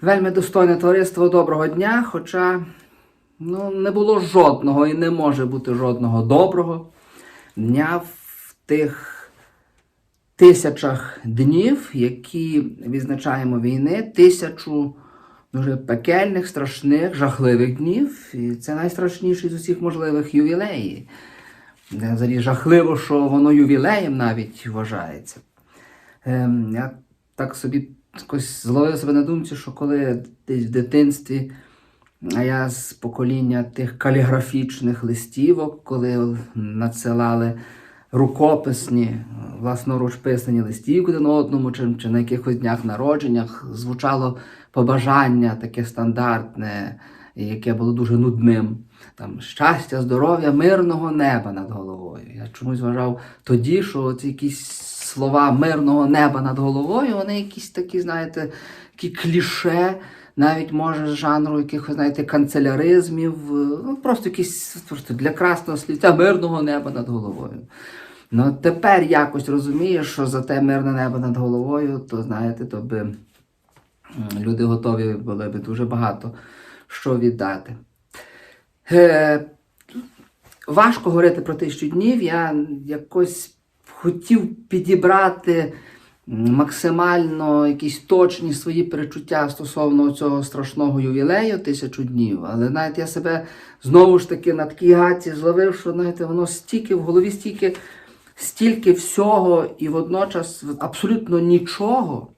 Вельми достойне товариство доброго дня, хоча ну, не було жодного і не може бути жодного доброго дня в тих тисячах днів, які відзначаємо війни, тисячу дуже пекельних, страшних, жахливих днів. І це найстрашніший з усіх можливих ювілеїв. Де Взагалі жахливо, що воно ювілеєм навіть вважається. Ем, я так собі якось зловив себе на думці, що коли десь в дитинстві, а я з покоління тих каліграфічних листівок, коли надсилали рукописні, власноруч писані листівки один одному, чи, чи на якихось днях народженнях, звучало побажання таке стандартне, яке було дуже нудним. Там щастя, здоров'я, мирного неба над головою. Я чомусь вважав тоді, що ці якісь слова мирного неба над головою, вони якісь такі, знаєте, такі кліше, навіть може з жанру якихось, знаєте, канцеляризмів, ну просто якісь просто для красного слівця мирного неба над головою. Ну тепер якось розумієш, що за те мирне небо над головою, то знаєте, то би люди готові були би дуже багато що віддати. Е, важко говорити про тисячу днів. Я якось хотів підібрати максимально якісь точні свої перечуття стосовно цього страшного ювілею тисячу днів. Але навіть я себе знову ж таки на такій гаці зловив, що знаєте, воно стільки в голові, стільки, стільки всього і водночас абсолютно нічого.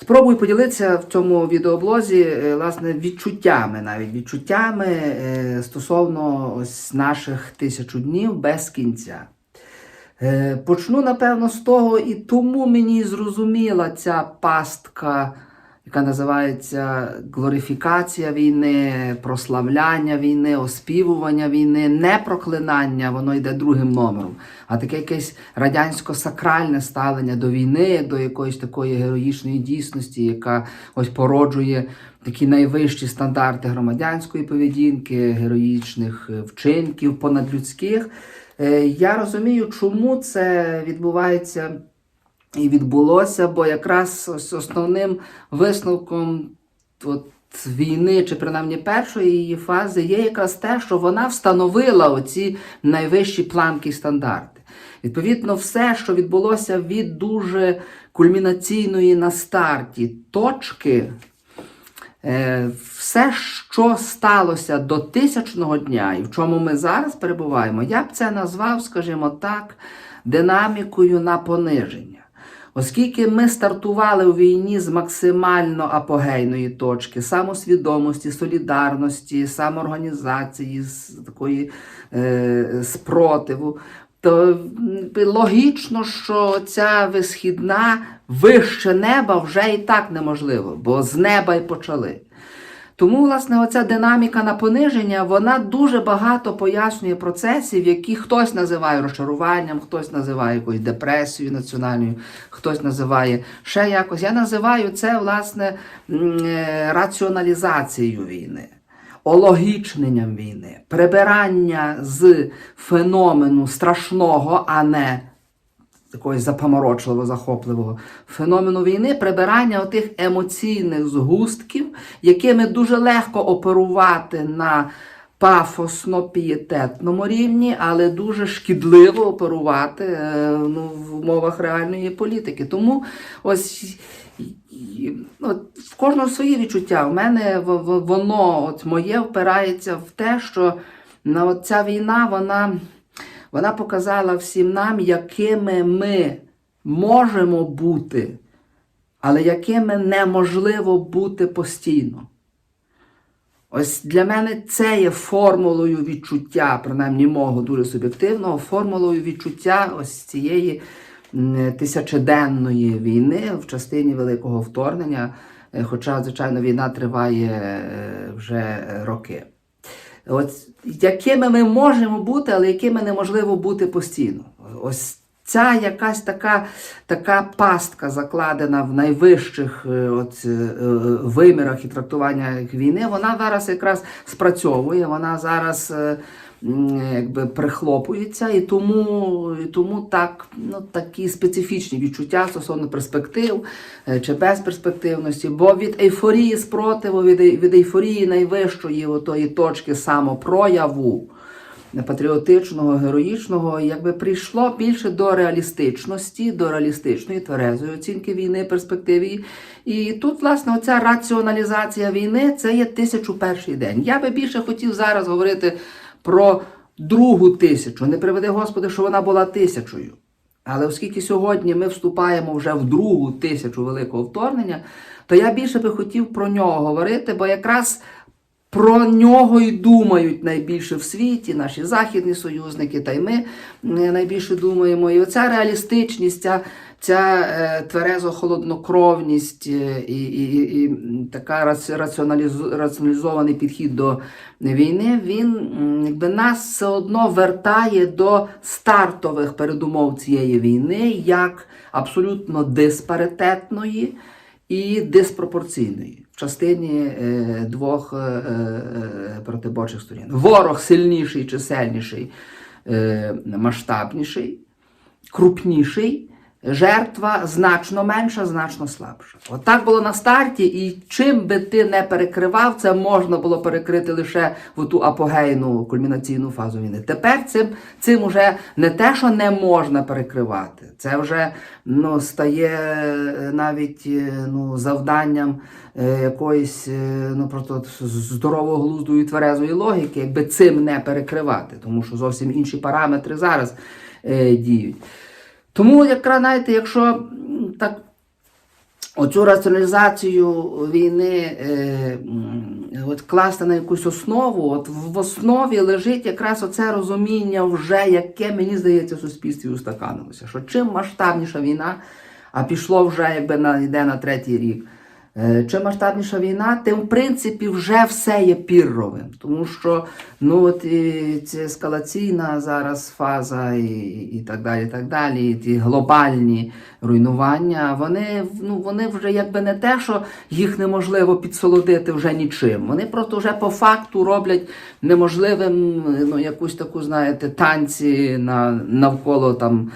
Спробую поділитися в цьому відеоблозі е, власне відчуттями, навіть відчуттями е, стосовно ось наших тисячу днів без кінця. Е, Почну, напевно, з того, і тому мені зрозуміла ця пастка, яка називається глорифікація війни, прославляння війни, оспівування війни, не проклинання, воно йде другим номером, а таке якесь радянсько-сакральне ставлення до війни, до якоїсь такої героїчної дійсності, яка ось породжує такі найвищі стандарти громадянської поведінки, героїчних е, вчинків, понадлюдських. Е, Я розумію, чому це відбувається і відбулося, бо якраз ось основним висновком от, війни, чи принаймні першої її фази, є якраз те, що вона встановила оці найвищі планки і стандарти. Відповідно, все, що відбулося від дуже кульмінаційної на старті точки, Е, Все, що сталося до тисячного дня, і в чому ми зараз перебуваємо, я б це назвав, скажімо так, динамікою на пониження. Оскільки ми стартували у війні з максимально апогейної точки самосвідомості, солідарності, самоорганізації, з такої е, спротиву, то логічно, що ця висхідна вище неба вже і так неможливо, бо з неба й почали. Тому, власне, оця динаміка на пониження, вона дуже багато пояснює процесів, які хтось називає розчаруванням, хтось називає якоюсь депресією національною, хтось називає ще якось. Я називаю це, власне, е, раціоналізацією війни ологічненням війни, прибирання з феномену страшного, а не якогось запаморочливо захопливого феномену війни, прибирання отих емоційних згустків, якими дуже легко оперувати на пафосно-пієтетному рівні, але дуже шкідливо оперувати е, ну, в умовах реальної політики. Тому ось і, от в кожного свої відчуття. У мене воно от моє впирається в те, що на ця війна вона, вона показала всім нам, якими ми можемо бути, але якими неможливо бути постійно. Ось для мене це є формулою відчуття, принаймні мого дуже суб'єктивного, формулою відчуття ось цієї тисячоденної війни в частині великого вторгнення. Е, Хоча, звичайно, війна триває е, вже роки. От якими ми можемо бути, але якими неможливо бути постійно. Ось ця якась така, така пастка закладена в найвищих е, от, е, е, вимірах і трактуваннях війни, вона зараз якраз спрацьовує, вона зараз якби прихлопується, і тому, і тому так, ну, такі специфічні відчуття стосовно перспектив е, чи безперспективності. Бо від ейфорії спротиву, від, від ейфорії найвищої отої точки самопрояву патріотичного, героїчного, якби прийшло більше до реалістичності, до реалістичної тверезої оцінки війни, перспективи. І тут, власне, оця раціоналізація війни це є тисячу перший день. Я би більше хотів зараз говорити про другу тисячу. Не приведи Господи, що вона була тисячою. Але оскільки сьогодні ми вступаємо вже в другу тисячу великого вторгнення, то я більше би хотів про нього говорити, бо якраз про нього й думають найбільше в світі, наші західні союзники, та й ми е, найбільше думаємо. І оця реалістичність, ця, ця е, тверезо-холоднокровність е, і, і, і, така раці- раціоналізований підхід до війни, він якби нас все одно вертає до стартових передумов цієї війни як абсолютно диспаритетної і диспропорційної в частині е, двох протиборчих сторін. Ворог сильніший, чисельніший, масштабніший, крупніший. Жертва значно менша, значно слабша. От так було на старті, і чим би ти не перекривав, це можна було перекрити лише в ту апогейну кульмінаційну фазу війни. Тепер цим, цим уже не те, що не можна перекривати, це вже ну, стає е, навіть е, ну, завданням е, якоїсь ну, просто здорового глузду і тверезої логіки, якби цим не перекривати, тому що зовсім інші параметри зараз діють. Тому, якраз, знаєте, якщо так оцю раціоналізацію війни е, от класти на якусь основу, от в основі лежить якраз оце розуміння, вже яке мені здається в суспільстві устаканилося. Що чим масштабніша війна, а пішло вже якби на йде на третій рік. Е, Чим масштабніша війна, тим в принципі вже все є пірровим. Тому що ну от і ця ескалаційна зараз фаза, і, і так далі. і так далі, і ті глобальні руйнування, вони, ну, вони вже якби не те, що їх неможливо підсолодити вже нічим. Вони просто вже по факту роблять неможливим ну, якусь таку, знаєте, танці на, навколо там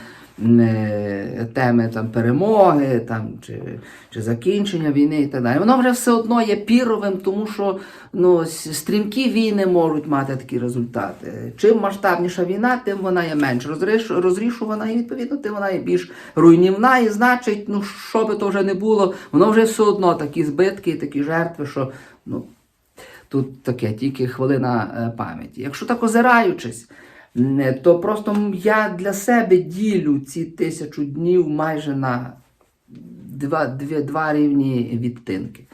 теми там, перемоги там, чи, чи закінчення війни і так далі. Воно вже все одно є піровим, тому що ну, стрімкі війни можуть мати такі результати. Чим масштабніша війна, тим вона є менш розріш, розрішувана, і відповідно тим вона є більш руйнівна. І значить, ну що би то вже не було, воно вже все одно такі збитки, такі жертви, що ну, Тут таке тільки хвилина е, пам'яті. Якщо так озираючись, то просто я для себе ділю ці тисячу днів майже на два, дві, два рівні відтинки.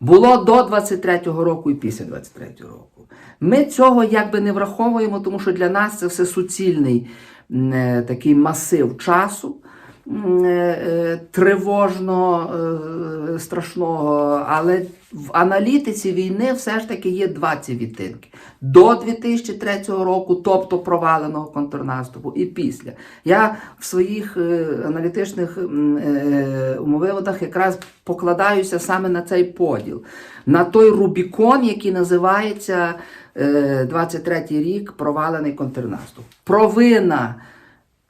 Було до 23-го року і після 23-го року. Ми цього якби не враховуємо, тому що для нас це все суцільний е, такий масив часу. Е, е, Тривожно е, страшного, але в аналітиці війни все ж таки є 20 відтинки. До 2003 року, тобто проваленого контрнаступу, і після. Я в своїх аналітичних умовиводах якраз покладаюся саме на цей поділ, на той Рубікон, який називається е, 23 рік провалений контрнаступ. Провина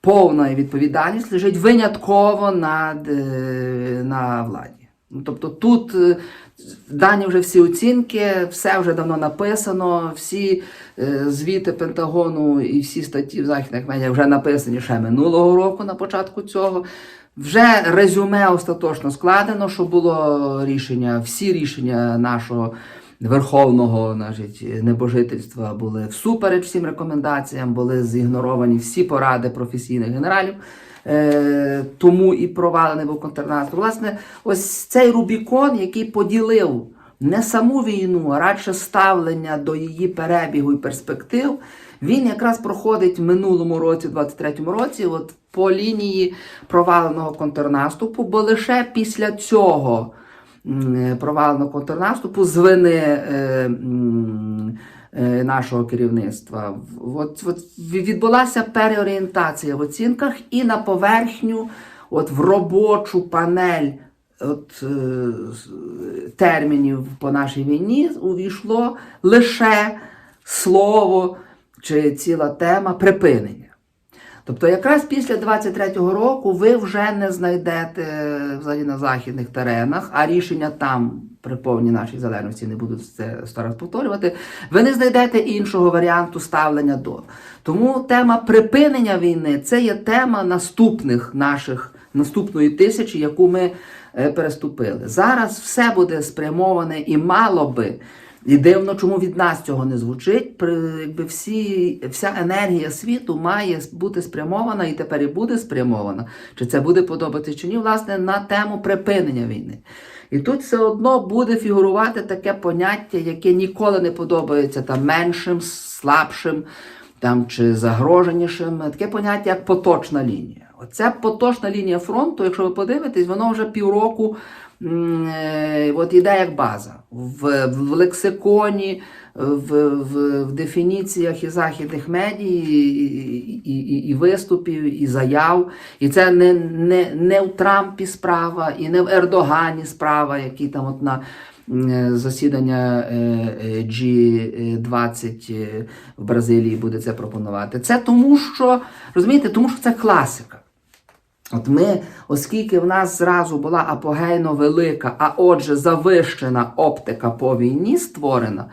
повна відповідальність лежить винятково над, е, на владі. Ну, Тобто тут е, дані вже всі оцінки, все вже давно написано, всі е, звіти Пентагону і всі статті в західних медіа вже написані ще минулого року на початку цього. Вже резюме остаточно складено, що було рішення, всі рішення нашого верховного значить, небожительства були всупереч всім рекомендаціям, були зігноровані всі поради професійних генералів. Е, тому і провалений був контрнаступ. Власне, ось цей Рубікон, який поділив не саму війну, а радше ставлення до її перебігу і перспектив, він якраз проходить в минулому році, 23-му році, от по лінії проваленого контрнаступу, бо лише після цього проваленого контрнаступу з вини е, е, нашого керівництва. От, от відбулася переорієнтація в оцінках і на поверхню, от в робочу панель от, е, термінів по нашій війні увійшло лише слово чи ціла тема припинення. Тобто, якраз після 23-го року ви вже не знайдете е, взагалі на західних теренах, а рішення там при повній нашій залежності не буду це сто раз повторювати. Ви не знайдете іншого варіанту ставлення до. Тому тема припинення війни це є тема наступних наших наступної тисячі, яку ми е, переступили. Зараз все буде спрямоване і мало би. І дивно, чому від нас цього не звучить. При, якби всі, вся енергія світу має бути спрямована і тепер і буде спрямована, чи це буде подобатися чи ні, власне, на тему припинення війни. І тут все одно буде фігурувати таке поняття, яке ніколи не подобається там меншим, слабшим там, чи загроженішим, таке поняття, як поточна лінія. Оця поточна лінія фронту, якщо ви подивитесь, воно вже півроку от іде як база. В, в лексиконі, в, в, в дефініціях і західних медій, і, і, і, і виступів, і заяв. І це не, не, не в Трампі справа, і не в Ердогані справа, які там от на засідання е, е, G20 е, в Бразилії буде це пропонувати. Це тому, що розумієте, тому що це класика. От ми, оскільки в нас зразу була апогейно велика, а отже, завищена оптика по війні створена,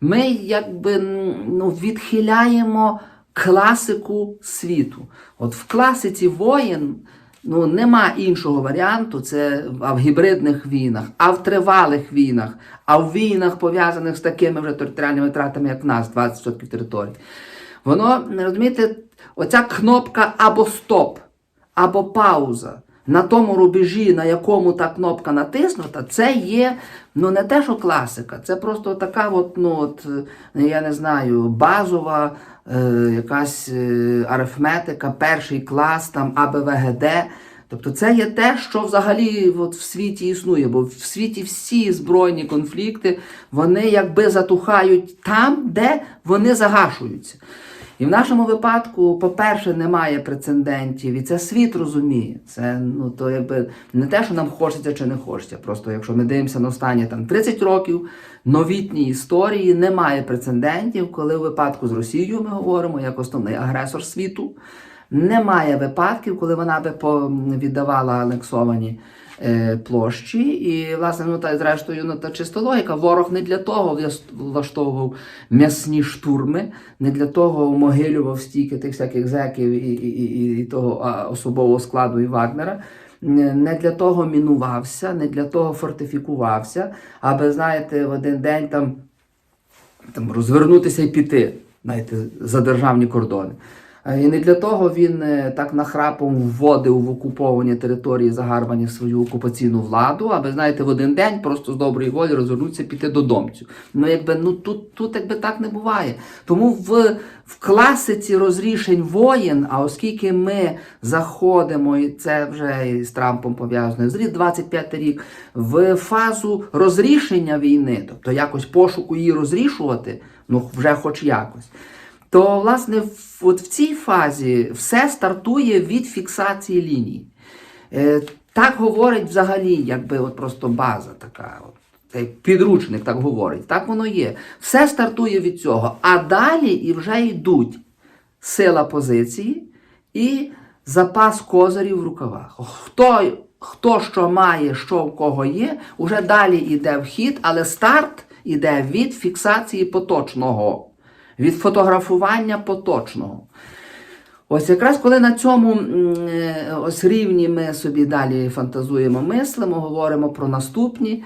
ми якби ну, відхиляємо класику світу. От в класиці воєн ну, нема іншого варіанту, це в гібридних війнах, а в тривалих війнах, а в війнах, пов'язаних з такими вже територіальними втратами, як в нас, 20% території. Воно, розумієте, оця кнопка або стоп або пауза на тому рубежі, на якому та кнопка натиснута, це є ну не те, що класика, це просто така, от, ну, от, е, я не знаю, базова е, якась е, арифметика, перший клас, там АБВГД. Тобто це є те, що взагалі от в світі існує, бо в світі всі збройні конфлікти, вони якби затухають там, де вони загашуються. І в нашому випадку, по-перше, немає прецедентів, і це світ розуміє. Це ну то якби не те, що нам хочеться чи не хочеться. Просто якщо ми дивимося на останні там 30 років новітній історії, немає прецедентів, коли в випадку з Росією ми говоримо як основний агресор світу. Немає випадків, коли вона би віддавала анексовані площі. І, власне, ну та зрештою, ну та чисто логіка. Ворог не для того влаштовував м'ясні штурми, не для того могилював стільки тих всяких зеків і, і, і, і того особового складу і Вагнера. Не для того мінувався, не для того фортифікувався, аби, знаєте, в один день там, там розвернутися і піти знаєте, за державні кордони. Е, І не для того він е, так нахрапом вводив в окуповані території загарбані свою окупаційну владу, аби знаєте, в один день просто з доброї волі розвернутися піти додомцю. Ну якби ну тут тут якби так не буває. Тому в в класиці розрішень воєн, а оскільки ми заходимо, і це вже з Трампом пов'язано, з 25 рік, в фазу розрішення війни, тобто якось пошуку її розрішувати, ну вже хоч якось. То, власне, от в цій фазі все стартує від фіксації лінії. Е, так говорить взагалі, якби от просто база така. От, підручник так говорить. Так воно є. Все стартує від цього. А далі і вже йдуть сила позиції і запас козирів в рукавах. Хто, хто що має, що в кого є, уже далі йде вхід, але старт іде від фіксації поточного від фотографування поточного. Ось якраз коли на цьому е, ось рівні ми собі далі фантазуємо, мислимо, говоримо про наступні,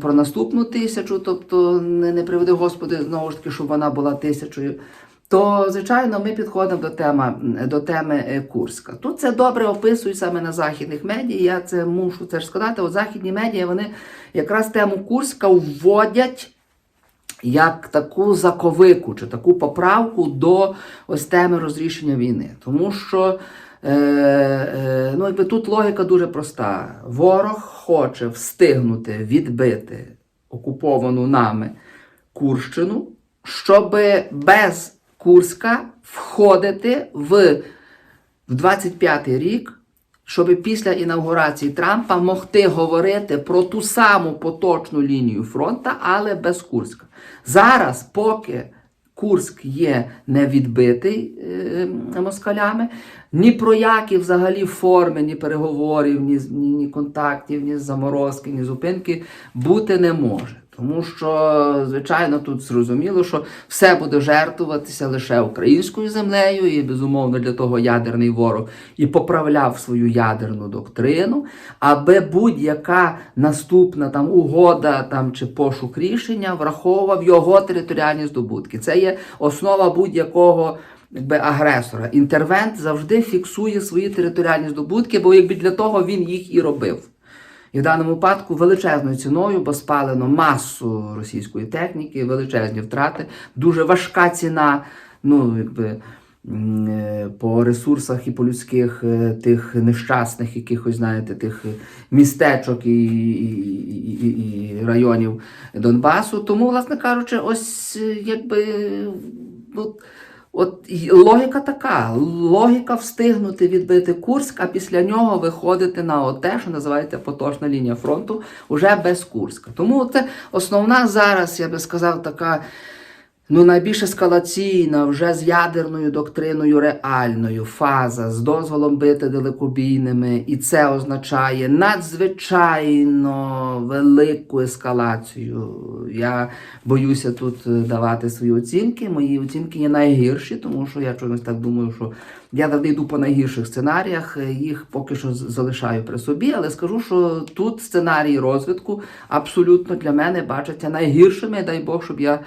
про наступну тисячу, тобто не, не приведи Господи, знову ж таки, щоб вона була тисячою. То, звичайно, ми підходимо до теми до теми е, Курська. Тут це добре описують саме на західних медіа. Я це мушу це ж сказати. От західні медіа вони якраз тему Курська вводять як таку заковику чи таку поправку до ось теми розрішення війни. Тому що е, е, ну, якби тут логіка дуже проста. Ворог хоче встигнути відбити окуповану нами Курщину, щоб без Курська входити в, в 25-й рік. Щоб після інаугурації Трампа могти говорити про ту саму поточну лінію фронту, але без Курська. Зараз, поки Курськ є не відбитий е, москалями. Ні про які взагалі форми, ні переговорів, ні, ні контактів, ні заморозки, ні зупинки бути не може. Тому що, звичайно, тут зрозуміло, що все буде жертвуватися лише українською землею, і безумовно для того ядерний ворог і поправляв свою ядерну доктрину, аби будь-яка наступна там угода там чи пошук рішення враховував його територіальні здобутки. Це є основа будь-якого. Якби агресора. Інтервент завжди фіксує свої територіальні здобутки, бо якби для того він їх і робив. І в даному випадку величезною ціною, бо спалено масу російської техніки, величезні втрати, дуже важка ціна, ну якби. е, По ресурсах і по людських е, тих нещасних якихось, знаєте, тих містечок і, і, і, і, районів Донбасу. Тому, власне кажучи, ось е, якби от, от логіка така: логіка встигнути відбити Курськ, а після нього виходити на те, що називається поточна лінія фронту, уже без Курська. Тому це основна зараз, я би сказав, така. Ну, найбільш ескалаційна, вже з ядерною доктриною реальною фаза, з дозволом бити далекобійними, і це означає надзвичайно велику ескалацію. Я боюся тут е, давати свої оцінки. Мої оцінки є найгірші, тому що я чомусь так думаю, що я завжди йду по найгірших сценаріях, е, їх поки що залишаю при собі, але скажу, що тут сценарії розвитку абсолютно для мене бачаться найгіршими. Дай Бог, щоб я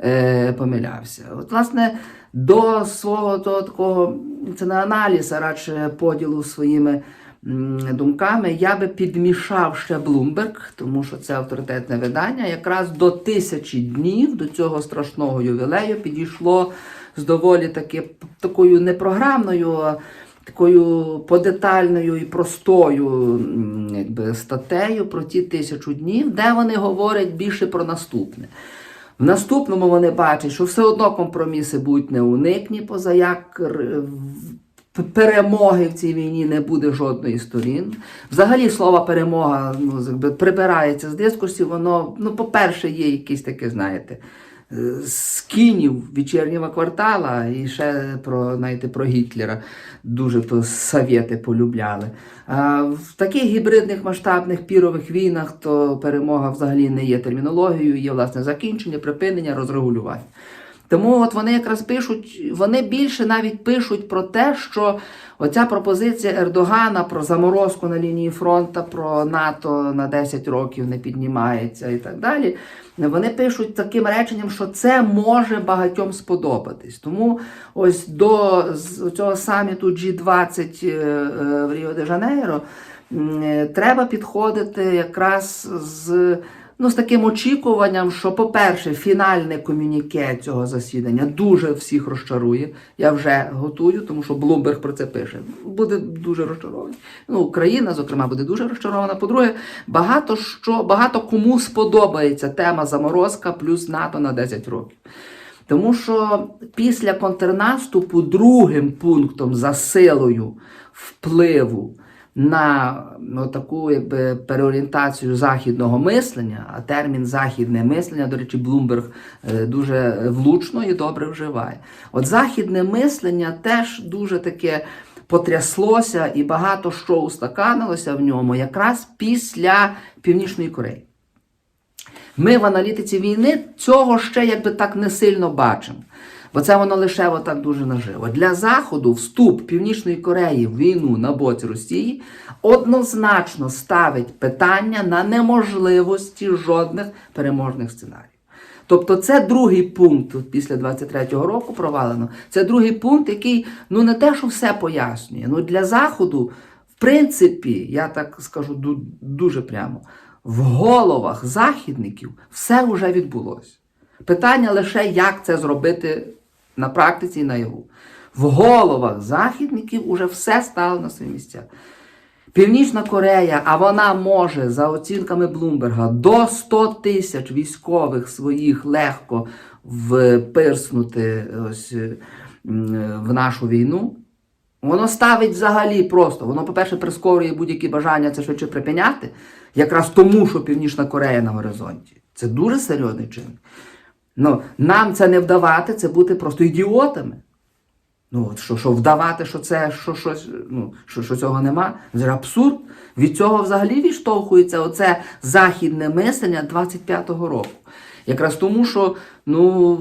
е, помилявся. От, власне, до свого того такого, це не аналіз, а радше поділу своїми м, думками, я би підмішав ще Bloomberg, тому що це авторитетне видання. Якраз до тисячі днів до цього страшного ювілею підійшло з доволі таки такою не програмною. а Такою подетальною і простою якби, статтею про ті тисячу днів, де вони говорять більше про наступне. В наступному вони бачать, що все одно компроміси будуть неуникні, поза як перемоги в цій війні не буде жодної сторін. Взагалі слово перемога ну, прибирається з дискурсів, воно, ну, по-перше, є якісь таке, знаєте, з кінів вечірнього квартала і ще про, знаєте, про Гітлера дуже то совєти полюбляли. А в таких гібридних масштабних пірових війнах то перемога взагалі не є термінологією, є власне закінчення, припинення, розрегулювання. Тому от вони якраз пишуть, вони більше навіть пишуть про те, що оця пропозиція Ердогана про заморозку на лінії фронту, про НАТО на 10 років не піднімається і так далі. Вони пишуть таким реченням, що це може багатьом сподобатись. Тому ось до цього саміту G20 е, е, в Ріо де Жанейро е, треба підходити якраз з. Ну, з таким очікуванням, що, по-перше, фінальне комюніке цього засідання дуже всіх розчарує. Я вже готую, тому що Блумберг про це пише. Буде дуже розчарований. Ну, Україна, зокрема, буде дуже розчарована. По-друге, багато що багато кому сподобається тема заморозка плюс НАТО на 10 років. Тому що після контрнаступу другим пунктом за силою впливу на ну, таку якби, переорієнтацію західного мислення, а термін західне мислення, до речі, Блумберг е, дуже влучно і добре вживає. От західне мислення теж дуже таке потряслося і багато що устаканилося в ньому якраз після Північної Кореї. Ми в аналітиці війни цього ще якби так не сильно бачимо. Бо це воно лише отак дуже наживо. Для Заходу вступ Північної Кореї в війну на боці Росії однозначно ставить питання на неможливості жодних переможних сценаріїв. Тобто це другий пункт після 23-го року провалено. Це другий пункт, який ну не те, що все пояснює. Ну для Заходу, в принципі, я так скажу дуже прямо, в головах західників все вже відбулося. Питання лише, як це зробити на практиці і наяву. В головах західників уже все стало на свої місця. Північна Корея, а вона може, за оцінками Блумберга, до 100 тисяч військових своїх легко впирснути е, в нашу війну. Воно ставить взагалі просто. Воно, по-перше, прискорює будь-які бажання це швидше припиняти, якраз тому, що Північна Корея на горизонті. Це дуже серйозний чин. Ну, нам це не вдавати, це бути просто ідіотами. Ну, от що, що вдавати, що це що, щось, ну, що, що цього нема, це ж абсурд. Від цього взагалі відштовхується оце західне мислення 25-го року. Якраз тому, що ну,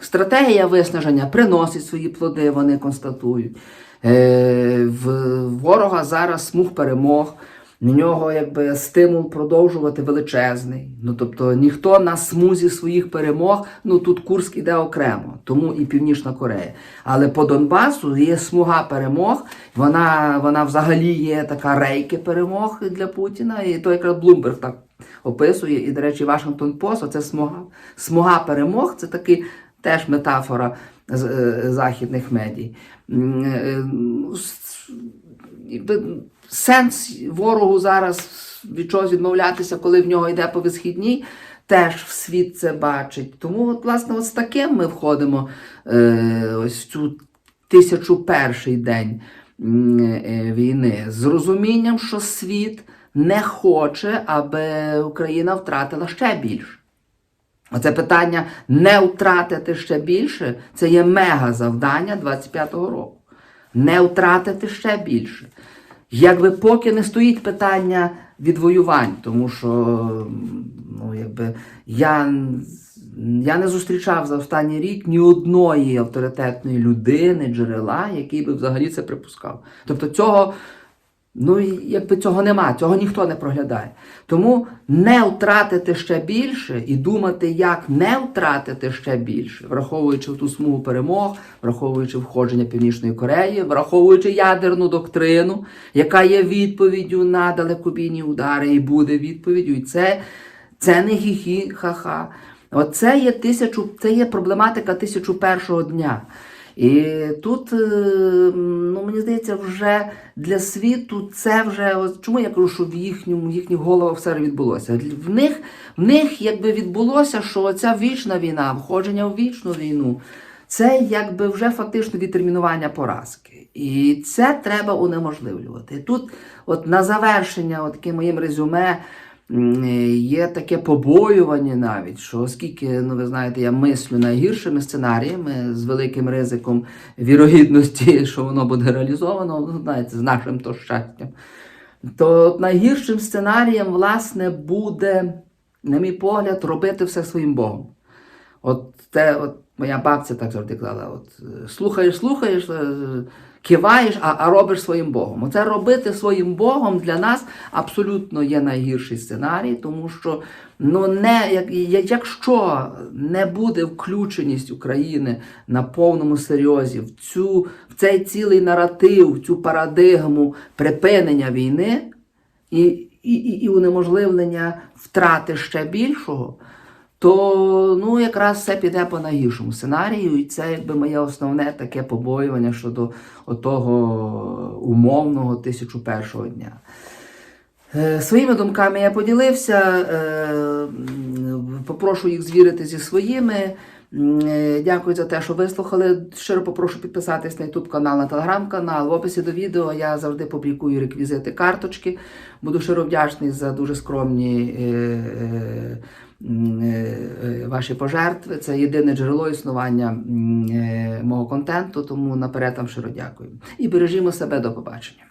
стратегія виснаження приносить свої плоди, вони констатують. Е, в ворога зараз смуг перемог. На нього якби стимул продовжувати величезний. Ну тобто ніхто на смузі своїх перемог, ну тут Курськ іде окремо, тому і Північна Корея. Але по Донбасу є смуга перемог. Вона, вона взагалі є така рейки перемог для Путіна. І то якраз Блумберг так описує. І, до речі, Вашингтон Пост, це смуга. Смуга перемог це таки теж метафора е, західних медій. Сенс ворогу зараз від чогось відмовлятися, коли в нього йде по висхідній, теж в світ це бачить. Тому, от, власне, от з таким ми входимо е, ось цю тисячу перший день е, війни з розумінням, що світ не хоче, аби Україна втратила ще більше. Оце питання не втратити ще більше, це є мега завдання 25-го року. Не втратити ще більше. Якби поки не стоїть питання відвоювань, тому що ну, якби, я, я не зустрічав за останній рік ні одної авторитетної людини, джерела, який би взагалі це припускав. Тобто цього Ну, якби цього нема, цього ніхто не проглядає. Тому не втратити ще більше і думати, як не втратити ще більше, враховуючи ту смугу перемог, враховуючи входження Північної Кореї, враховуючи ядерну доктрину, яка є відповіддю на далекобійні удари, і буде відповіддю. І це, це не хі-хі, ха-ха. Оце є тисячу, це є проблематика тисячу першого дня. І тут, е, ну мені здається, вже для світу це вже чому я кажу, що в їхньому в їхніх головах все відбулося. В них, в них якби відбулося, що ця вічна війна, входження в вічну війну, це якби вже фактично відтермінування поразки. І це треба унеможливлювати. Тут, от на завершення, от таке моїм резюме. М, Є таке побоювання навіть, що оскільки, ну ви знаєте, я мислю найгіршими сценаріями з великим ризиком вірогідності, що воно буде реалізовано, ну знаєте, з нашим то щастям, то найгіршим сценарієм, власне, буде, на мій погляд, робити все своїм Богом. От те, от моя бабця так завжди казала: от е, слухаєш, слухаєш, е, киваєш, а, а робиш своїм Богом. Оце робити своїм Богом для нас абсолютно є найгірший сценарій, тому що ну не як, якщо не буде включеність України на повному серйозі в цю в цей цілий наратив, в цю парадигму припинення війни і, і, і унеможливлення втрати ще більшого то ну, якраз все піде по найгіршому сценарію, і це якби моє основне таке побоювання щодо того умовного 1001 дня. Е, Своїми думками я поділився. е, Попрошу їх звірити зі своїми. Е, Дякую за те, що вислухали. Щиро попрошу підписатись на YouTube канал, на телеграм-канал. В описі до відео я завжди публікую реквізити карточки. Буду щиро вдячний за дуже скромні е, е, ваші пожертви. Це єдине джерело існування е, мого контенту, тому наперед вам щиро дякую. І бережімо себе до побачення.